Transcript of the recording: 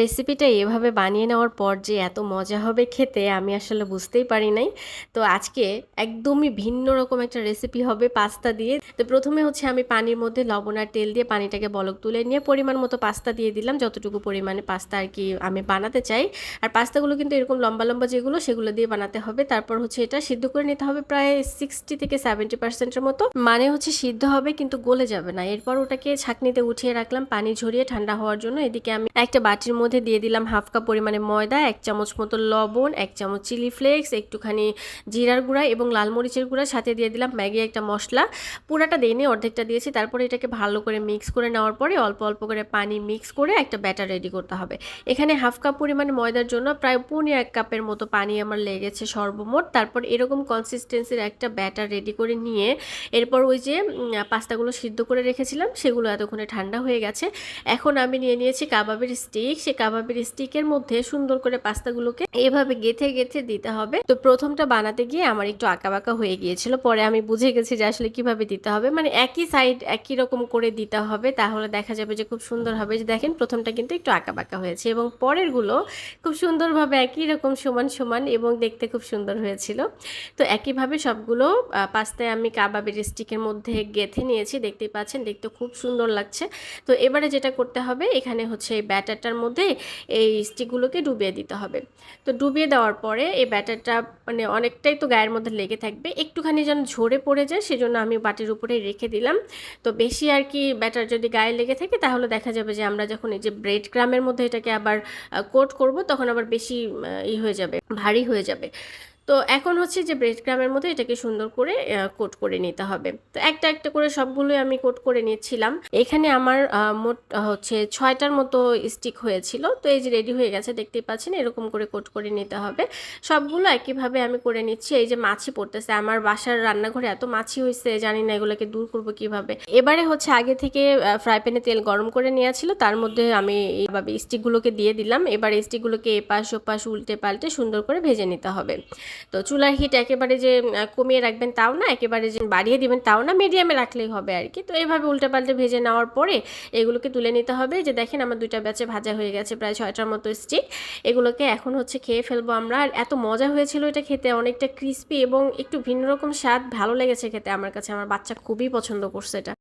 রেসিপিটা এভাবে বানিয়ে নেওয়ার পর যে এত মজা হবে খেতে, আমি আসলে বুঝতেই পারি নাই। তো আজকে একদমই ভিন্ন রকম একটা রেসিপি হবে পাস্তা দিয়ে। তো প্রথমে হচ্ছে আমি পানির মধ্যে লবণ আর তেল দিয়ে পানিটাকে বলক তুলে নিয়ে পরিমাণ মতো পাস্তা দিয়ে দিলাম, যতটুকু পরিমাণে পাস্তা আর কি আমি বানাতে চাই। আর পাস্তাগুলো কিন্তু এরকম লম্বা লম্বা যেগুলো সেগুলো দিয়ে বানাতে হবে। তারপর হচ্ছে এটা সিদ্ধ করে নিতে হবে প্রায় সিক্সটি থেকে সেভেন্টি পার্সেন্টের মতো। মানে হচ্ছে সিদ্ধ হবে কিন্তু গলে যাবে না। এরপর ওটাকে ছাকনিতে উঠিয়ে রাখলাম, পানি ঝরিয়ে ঠান্ডা হওয়ার জন্য। এদিকে আমি একটা বাটির মধ্যে দিয়ে দিলাম হাফ কাপ পরিমাণে ময়দা, এক চামচ মতো লবণ, এক চামচ চিলি ফ্লেক্স, একটুখানি জিরার গুঁড়া এবং লাল মরিচের গুঁড়া। সাথে দিয়ে দিলাম ম্যাগি একটা মশলা। পুরাটা দিইনি অর্ধেকটা দিয়েছি। তারপরে এটাকে ভালো করে মিক্স করে নেওয়ার পরে অল্প অল্প করে পানি মিক্স করে একটা ব্যাটার রেডি করতে হবে। এখানে হাফ কাপ পরিমাণে ময়দার জন্য প্রায় পৌনে এক কাপের মতো পানি আমার লেগেছে সর্বমোট। তারপর এরকম কনসিস্টেন্সির একটা ব্যাটার রেডি করে নিয়ে এরপর ওই যে পাস্তাগুলো সিদ্ধ করে রেখেছিলাম, সেগুলো এতক্ষণে ঠান্ডা হয়ে গেছে। এখন আমি নিয়ে নিয়েছি কাবাবের স্টিক সে কাবাবের স্টিকের মধ্যে সুন্দর করে পাস্তাগুলোকে এভাবে গেথে গেথে দিতে হবে। তো প্রথমটা বানাতে গিয়ে আমার একটু আঁকাবাঁকা হয়ে গিয়েছিল। পরে আমি বুঝে গেছি যে আসলে কীভাবে দিতে হবে। মানে একই সাইড একই রকম করে দিতে হবে। তাহলে দেখা যাবে যে খুব সুন্দর হবে। যে দেখেন, প্রথমটা কিন্তু একটু আঁকাবাঁকা হয়েছে এবং পরেরগুলো খুব সুন্দরভাবে একই রকম সমান সমান এবং দেখতে খুব সুন্দর হয়েছিল। তো একইভাবে সবগুলো পাস্তায় আমি কাবাবের স্টিকের মধ্যে গেথে নিয়েছি। দেখতেই পাচ্ছেন, দেখতে খুব সুন্দর লাগছে। তো এবারে যেটা করতে হবে, এখানে হচ্ছে এই ব্যাটারটার মধ্যে এই স্টিকগুলোকে ডুবিয়ে দিতে হবে। তো ডুবিয়ে দেওয়ার পরে এই ব্যাটারটা মানে অনেকটাই তো গায়ের মধ্যে লেগে থাকবে। একটুখানি যেন ঝরে পড়ে যায় সেজন্য আমি বাটির উপরে রেখে দিলাম। তো বেশি আর কি ব্যাটার যদি গায়ে লেগে থাকে তাহলে দেখা যাবে যে আমরা যখন এই যে ব্রেড ক্রামের মধ্যে এটাকে আবার কোট করব তখন আবার বেশি ই হয়ে যাবে, ভারী হয়ে যাবে। তো এখন হচ্ছে যে ব্রেড ক্রামের মধ্যে এটাকে সুন্দর করে কোট করে নিতে হবে। তো একটা একটা করে সবগুলোই আমি কোট করে নিচ্ছিলাম। এখানে আমার মোট হচ্ছে ছয়টার মতো স্টিক হয়েছিল। তো এই যে রেডি হয়ে গেছে, দেখতেই পাচ্ছেন, এরকম করে কোট করে নিতে হবে। সবগুলো একইভাবে আমি করে নিচ্ছি। এই যে মাছি পড়তেছে, আমার বাসার রান্নাঘরে এত মাছি হয়েছে জানি না এগুলোকে দূর করব কীভাবে। এবারে হচ্ছে আগে থেকে ফ্রাই প্যানে তেল গরম করে নেওয়া ছিল। তার মধ্যে আমি এইভাবে স্টিকগুলোকে দিয়ে দিলাম। এবার স্টিকগুলোকে এপাশ ওপাশ, উল্টে পাল্টে সুন্দর করে ভেজে নিতে হবে। তো চুলার হিট একেবারে যে কমিয়ে রাখবেন তাও না, একেবারে যে বাড়িয়ে দিবেন তাও না মিডিয়ামে রাখলেই হবে আর কি। তো এইভাবে উল্টে পাল্টে ভেজে নেওয়ার পরে এগুলোকে তুলে নিতে হবে। যে দেখেন আমার দুইটা ব্যাচে ভাজা হয়ে গেছে, প্রায় ছয়টার মতো স্টিক এগুলোকে এখন হচ্ছে খেয়ে ফেলব আমরা। আর এত মজা হয়েছিল এটা খেতে, অনেকটা ক্রিস্পি এবং একটু ভিন্ন রকম স্বাদ, ভালো লেগেছে খেতে। আমার কাছে আমার বাচ্চা খুবই পছন্দ করছে এটা।